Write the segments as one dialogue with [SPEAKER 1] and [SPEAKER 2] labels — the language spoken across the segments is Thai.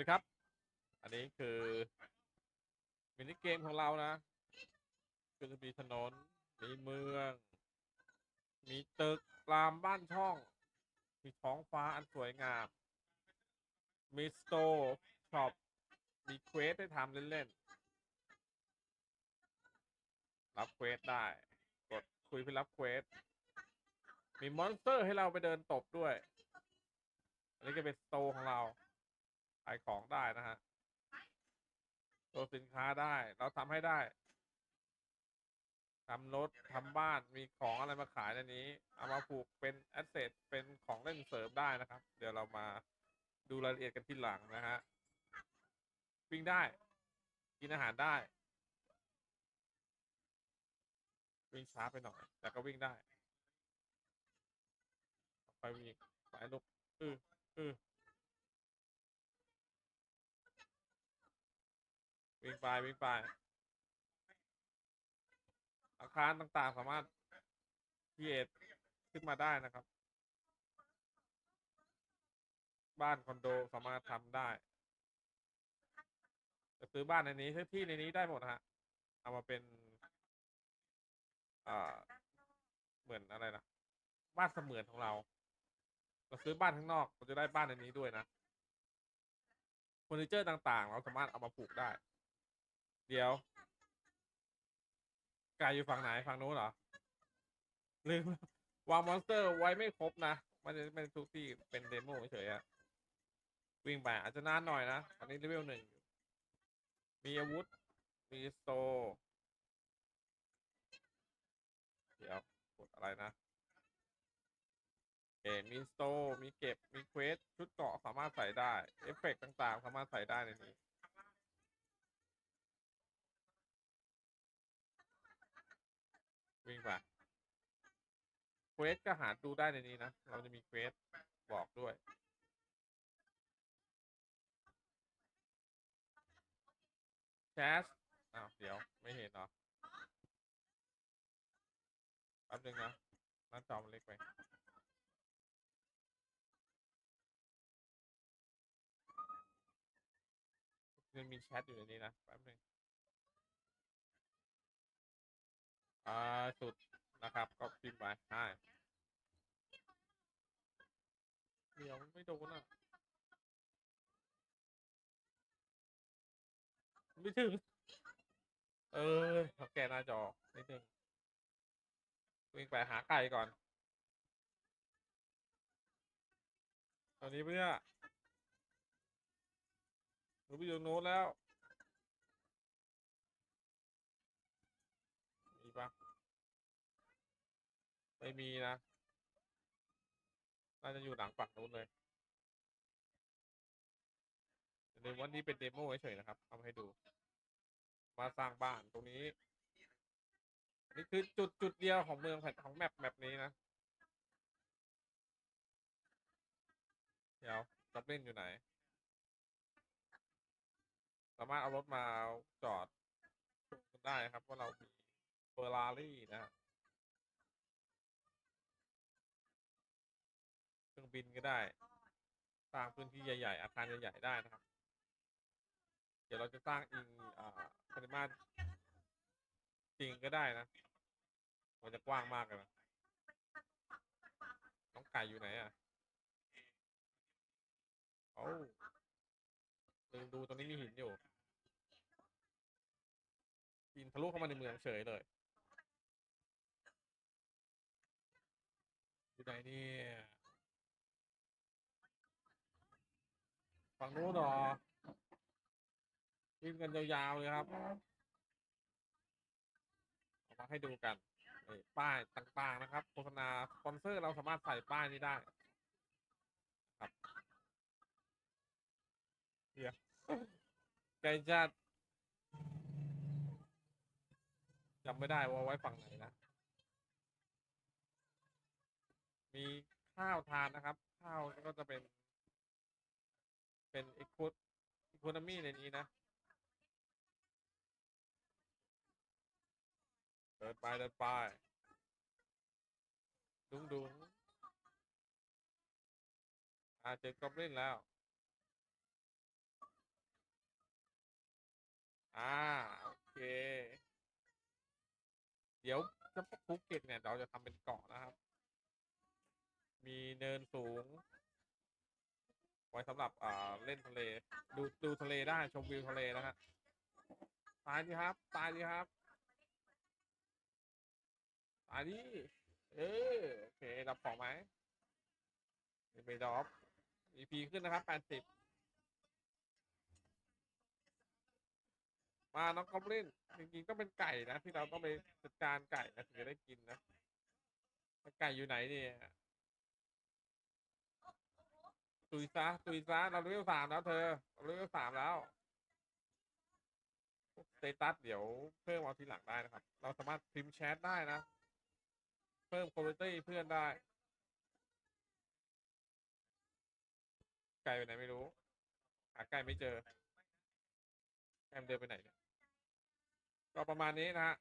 [SPEAKER 1] ดีครับ อันนี้คือมินิเกมของเรานะก็จะมีถนน มีเมือง มีตึกรามบ้านช่อง มีท้องฟ้าอันสวยงาม มีสโตร์ช็อป มีเควสให้ทำเล่นๆ รับเควสได้ กดคุยเพื่อรับเควส มีมอนสเตอร์ให้เราไปเดินตบด้วย อันนี้ก็เป็นสโตร์ของเราายของได้นะฮะตัวสินค้าได้ เราทำให้ได้ทำรถทำบ้านมีของอะไรมาขายในนี้ เอามาผูกเป็นแอสเซทเป็นของเล่นเสริมได้นะครับ เดี๋ยวเรามาดูรายละเอียดกันที่หลังนะฮะวิ่งได้ กินอาหารได้ วิ่งช้าไปหน่อย แต่ก็วิ่งได้ ไปวิ่งไปลุกอืออือ วิ่งไปวิ่งไป อาคารต่างๆ สามารถพีเอขึ้นมาได้นะครับ บ้านคอนโดสามารถทำได้จะซื้อบ้านในนี้ซื้อที่ในนี้ได้หมดฮะ เอามาเป็นอ่าเหมือนอะไรนะบ้านเสมือนของเรา เราซื้อบ้านข้างนอกเราจะได้บ้านในนี้ด้วยนะเฟอร์นิเจอร์ต่างๆ เราสามารถเอามาปลูกได้ เดี๋ยวกายอยู่ฝั่งไหนฝั่งนู้นเหรอ ลืม วางมอนสเตอร์ไว้ไม่ครบนะ มันจะเป็นทุกที่เป็นเดโมเฉยอะวิ่งไปอาจจะนานหน่อยนะ อันนี้เลเวลหนึ่ง มีอาวุธ มีสโต้เดี๋ยวกดอะไรนะเอมีสโต้มีเก็บ มีเควส ชุดเกาะสามารถใส่ได้ เอฟเฟกต์ต่างๆ สามารถใส่ได้ในนี้ วิ่งไปเควสก็หาดูได้ในนี้นะ เราจะมีเควสบอกด้วย แชสอ้าว เดี๋ยว ไม่เห็นเหรอแป๊บนึงนะหน้าจอมันเล็กไปมันมีแชทอยู่ในนี้นะแป๊บนึง อ่าสุดนะครับ ก็พิมพ์ไปใช่เดี๋ยวไม่โดนอะไม่ถึง เออขาแกหน้าจอนิดนึงวิ่งไปหาไก่ก่อน ตอนนี้เพื่อหนูไปอยู่โน้นแล้ว มีปะ ไม่มีนะ น่าจะอยู่หลังฝั่งนู้นเลยอย่าลืมว่านี่เป็นเดโมเฉยๆนะครับเอามาให้ดู มาสร้างบ้านตรงนี้ นี่คือจุดจุดเดียวของเมืองแผ่นของแมปแมปนี้นะ เดี๋ยวจับเล่นอยู่ไหน สามารถเอารถมาจอดได้ครับว่าเรามีเฟอร์รารี่นะฮะเครื่อง บินก็ได้ สร้างพื้นที่ใหญ่ ๆ อาคารใหญ่ ๆ ได้นะครับ เดี๋ยวเราจะสร้างอิงอ่าปริมาตรจริงก็ได้นะ มันจะกว้างมากเลยนะน้องไก่อยู่ไหนอะโอ้ดูดูตรงนี้มีหินอยู่หินทะลุเข้ามาในเมืองเฉยเลยอยู่ไหนเนี่ย ฝั่งนู้นเหรอวิ่งกันยาวๆเลยครับเอามาให้ดูกันป้ายต่างๆนะครับโฆษณาสปอนเซอร์เราสามารถใส่ป้ายนี้ได้ ครับเดี๋ยวไก่จัดจำไม่ได้ว่าไว้ฝั่งไหนนะ มีข้าวทานนะครับ ข้าวก็จะเป็น เป็นอีโคอีโคโนมีในนี้นะ เดินไปเดินไป ดุงดุงอ่าเจอกอบลินแล้ว อ่า โอเค เดี๋ยวจะภูเก็ตเนี่ย เราจะทำเป็นเกาะนะครับ มีเนินสูง ไว้สำหรับอ่าเล่นทะเล ดูดูทะเลได้ชมวิวทะเลนะฮะตายดีครับ ตายดีครับตายดีเออโอเครับของไหมไปดรอป EP ขึ้นนะครับ80มาน้องกอบลินจริงๆต้องเป็นไก่นะที่เราต้องไปจัดการไก่นะถึงจะได้กินนะไก่อยู่ไหนเนี่ย ตุยซะตุยซะเราเลเวลสามแล้วเธอเราเลเวลสามแล้วสเตตัสเดี๋ยวเพิ่มเอาทีหลังได้นะครับ เราสามารถพิมพ์แชทได้นะ เพิ่มคุณภาพเพื่อนได้ ไก่ไปไหนไม่รู้ หาไก่ไม่เจอแอมเดินไปไหนเนี่ยก็ประมาณนี้นะฮะ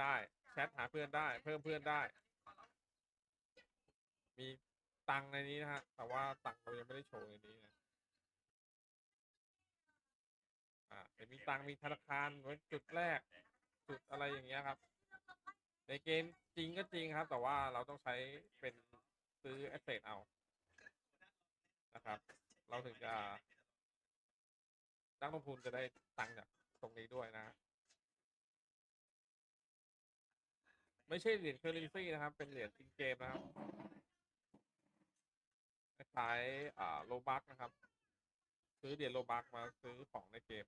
[SPEAKER 1] ได้ แชทหาเพื่อนได้ เพิ่มเพื่อนได้ มี ตังค์ในนี้นะฮะ แต่ว่าตังค์เรายังไม่ได้โชว์ในนี้นะ อ่าเดี๋ยวมีตังค์มีธนาคารไว้จุดแรก จุดอะไรอย่างเงี้ยครับ ในเกมจริงก็จริงครับ แต่ว่าเราต้องใช้เป็นซื้อแอสเซทเอา นะครับ เราถึงจะนักลงทุนจะได้ตังค์จากตรงนี้ด้วยนะ ไม่ใช่เหรียญเคอร์เรนซีนะครับ เป็นเหรียญอินเกมนะครับ คล้อ่าโลบักนะครับ ซื้อเหรียญโลบักมาซื้อของในเกม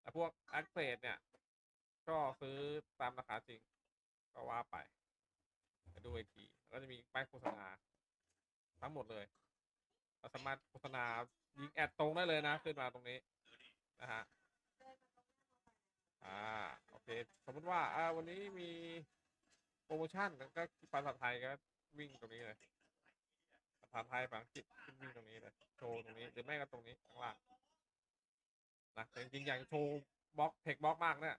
[SPEAKER 1] แต่พวกแอคเซสเนี่ย ก็ซื้อตามราคาจริง ก็ว่าไปดูอีกทีแล้วจะมีป้ายโฆษณา ทั้งหมดเลยเราสามารถโฆษณายิงแอดตรงได้เลยนะ ขึ้นมาตรงนี้นะฮะอ่าโอเค สมมติว่าอ่าวันนี้มีโปรโมชั่นก็ภาษาไทยก็วิ่งตรงนี้เลยาไทยภาษาอังกฤษขึ้นวิ่งตรงนี้เลยโชว์ตรงนี้หรือไม่ก็ตรงนี้ข้างล่างนะแต่จริงๆอย่างโชว์บล็อกเทคบล็อกมากเนี่ย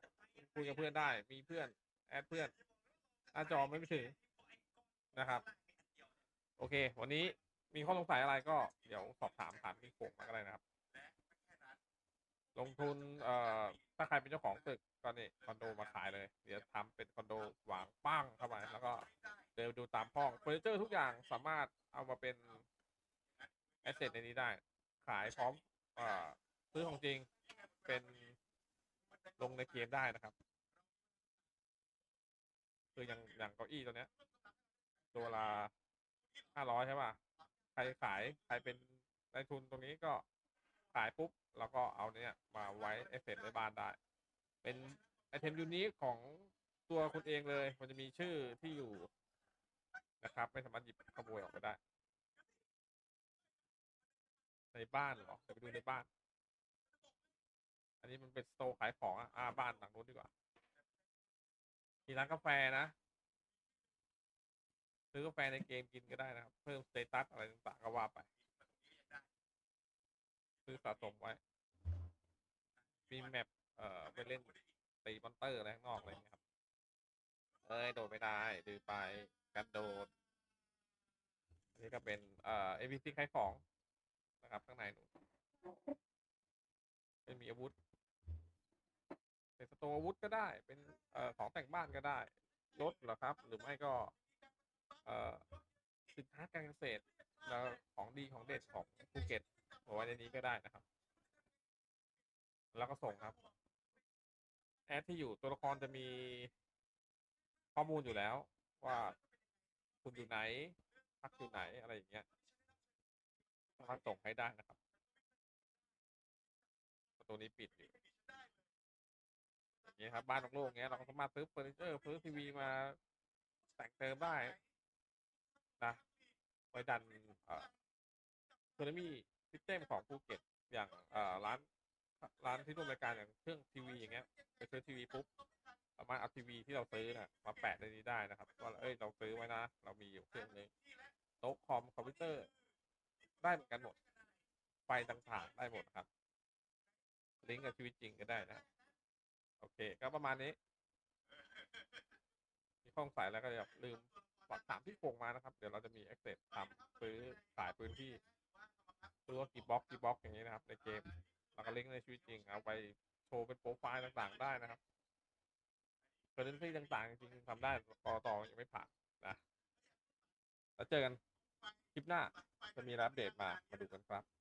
[SPEAKER 1] คุยกับเพื่อนได้มีเพื่อนแอดเพื่อนหน้าจอไม่ไปถึงนะครับ โอเค วันนี้มีข้อสงสัยอะไรก็เดี๋ยวสอบถามผ่านที่โขงมาก็ได้นะครับ ลงทุนเอ่อถ้าใครเป็นเจ้าของตึกก็นี่คอนโดมาขายเลย เดี๋ยวทำเป็นคอนโดวางปั้งเข้าไปแล้วก็ เดินดูตามห้องเฟอร์นิเจอร์ทุกอย่างสามารถเอามาเป็นแอสเซทในนี้ได้ ขายพร้อมอซื้อของจริงเป็นลงในเกมได้นะครับ คืออย่างอย่างเก้าอี้ตัวเนี้ย ตัวละห้าร้อยใช่ป่ะ ใครขายใครเป็นนายทุนตรงนี้ก็ขายปุ๊บ แล้วก็เอาเนี่ยมาไว้เอฟเฟกในบ้านได้ เป็นไอเทมยูนิคของตัวคุณเองเลย มันจะมีชื่อที่อยู่ นะครับ ไม่สามารถหยิบขโมยออกไปได้ ในบ้านเหรอเดี๋ยวไปดูในบ้าน อันนี้มันเป็นสโตร์ขายของอะอ่าบ้านหลังนู้นดีกว่ามีร้านกาแฟนะซื้อกาแฟในเกมกินก็ได้นะครับ เพิ่มสเตตัสอะไรต่างๆก็ว่าไปซื้อสะสมไว้มีแมปเอ่อไปเล่นตีมอนเตอร์อะไรข้างนอกอะไรเงี้ยครับ เอ้ยโดดไม่ได้ดือไปกันโดดนนี้ก็เป็นเอ่อ NPC ขายของนะครับข้างในหนูเป็นมีอาวุธ เป็นสตร์อาวุธก็ได้ เป็นเอ่อของแต่งบ้านก็ได้รถเหรอครับ หรือไม่ก็เอ่อสินค้าการเกษตรแล้วของดีของเด็ดของภูเก็ตเอาไว้ในนี้ก็ได้นะครับ แล้วก็ส่งครับ แอดที่อยู่ตัวละครจะมี ข้อมูลอยู่แล้ว ว่าคุณอยู่ไหนพักอยู่ไหนอะไรอย่างเงี้ยสามารถส่งให้ได้นะครับประตูนี้ปิดอยู่อย่างเงี้ยครับ บ้านโล่งๆเงี้ยเราก็สามารถซื้อเฟอร์นิเจอร์ซื้อทีวีมาแต่งเติมได้นะไว้ดันเอ่อเทอร์มี่ซิสเต็มของภูเก็ตอย่างเอ่อร้านร้านที่ร่วมรายการอย่างเครื่องทีวีอย่างเงี้ยไปซื้อทีวีปุ๊บ สามารถเอาทีวีที่เราซื้อน่ะมาแปะในนี้ได้นะครับว่าเอ้ยเราซื้อไว้นะ เรามีอยู่เครื่องนึงโต๊ะคอมคอมพิวเตอร์ ได้เหมือนกันหมด ไฟต่างๆได้หมดครับ ลิงก์กับชีวิตจริงก็ได้นะ โอเค ก็ประมาณนี้ มีข้อสงสัยแล้วก็อย่าลืมสอบถามที่โป่งมานะครับ เดี๋ยวเราจะมี access ทำซื้อขายพื้นที่ซื้อว่ากี่บล็อกกี่บล็อกอย่างนี้นะครับ ในเกมแล้วก็ลิงก์ในชีวิตจริงเอาไปโชว์เป็นโปรไฟล์ต่างๆ ได้นะครับ เคอร์เรนซีต่างๆ จริงๆทำได้ต่อต่อยังไม่ผ่านนะ แล้วเจอกันคลิปหน้าจะมีรอัปเดตมา มาดูกันครับ